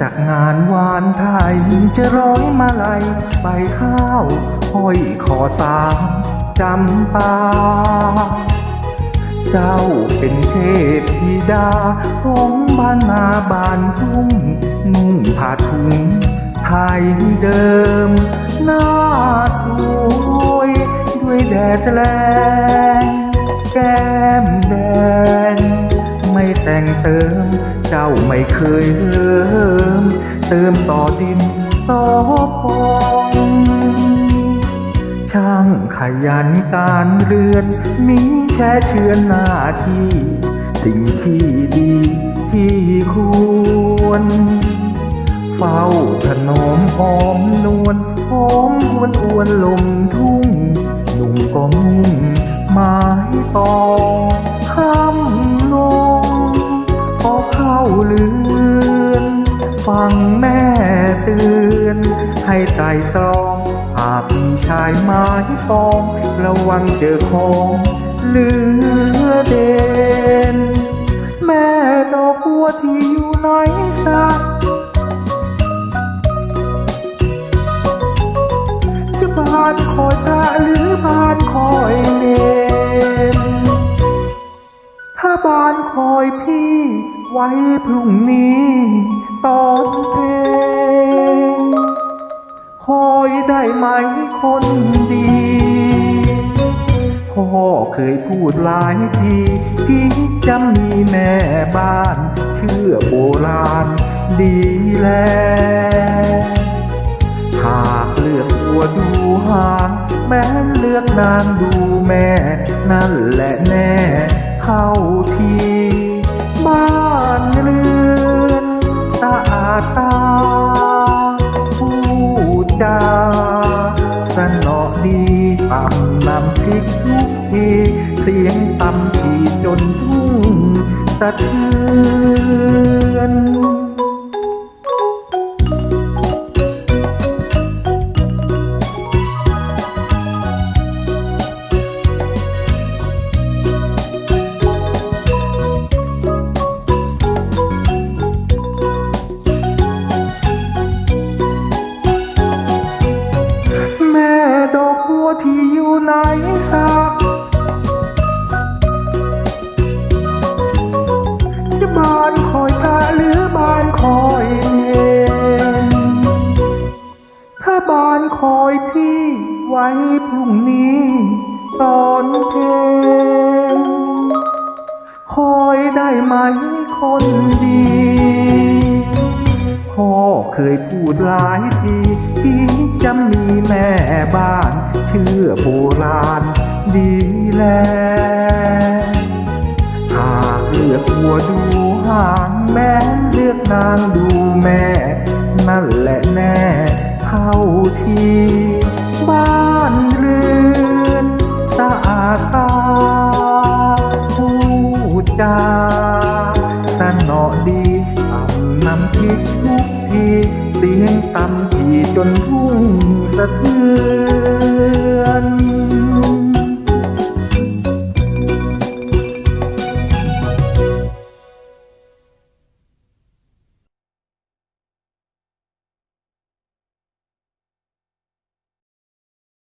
จากงานวานไทยจะร้อยมาลัยใบข้าวห้อยคอสามจำปา เจ้าเป็นเทพธิดาของบ้านนาบานทุ่งนุ่งผ้าถุงไทยเดิม หน้าสวยด้วยแดดแร เจ้าไม่เคยเลิมเติมต่อดินต่อพองช่างขยันการเรือนมีแช่เชือนหน้าที่ สิ่งที่ดีที่ควร เฝ้าถนอมหอมนวลหอมหวนอวนลมทุ่ง หนุ่มก็มุ่งหมายตอง เลือนฟังแม่เตือน ให้ไต่ตรองหากมีชายไม้ตอง ระวังเจอของเหลือ บ้านคอยพี่ ไว้พรุ่งนี้ตอนเพลงคอยได้ไหมคนดีพ่อเคยพูดหลายทีที่จะมีแม่บ้าน เชื่อโบราณดีแล หากเลือกตัวดูหางแม้เลือกนางดูแม่ นั่นแหละแน่ เข้าทีบ้านเรือนสะอาดตาผู้จาสนอดีต่ำนำพริกทุกทีเสียงต่ำทีจนทุ่งสะเทือน คอยพี่ไว้พรุ่งนี้ตอนเพลง คอยได้ไหมคนดีพ่อเคยพูดหลายทีที่จะมีแม่บ้าน เชื่อโบราณดีแลหากเลือกหัวดูหางแม้เลือกนางดูแม่ นั่นแหละแน่ เข้าทีบ้านเรือนสะอาดตาผู้จาสนอดีทำนำพริกทุกทีเสียงต่ำทีจนทุ่งสะเทือน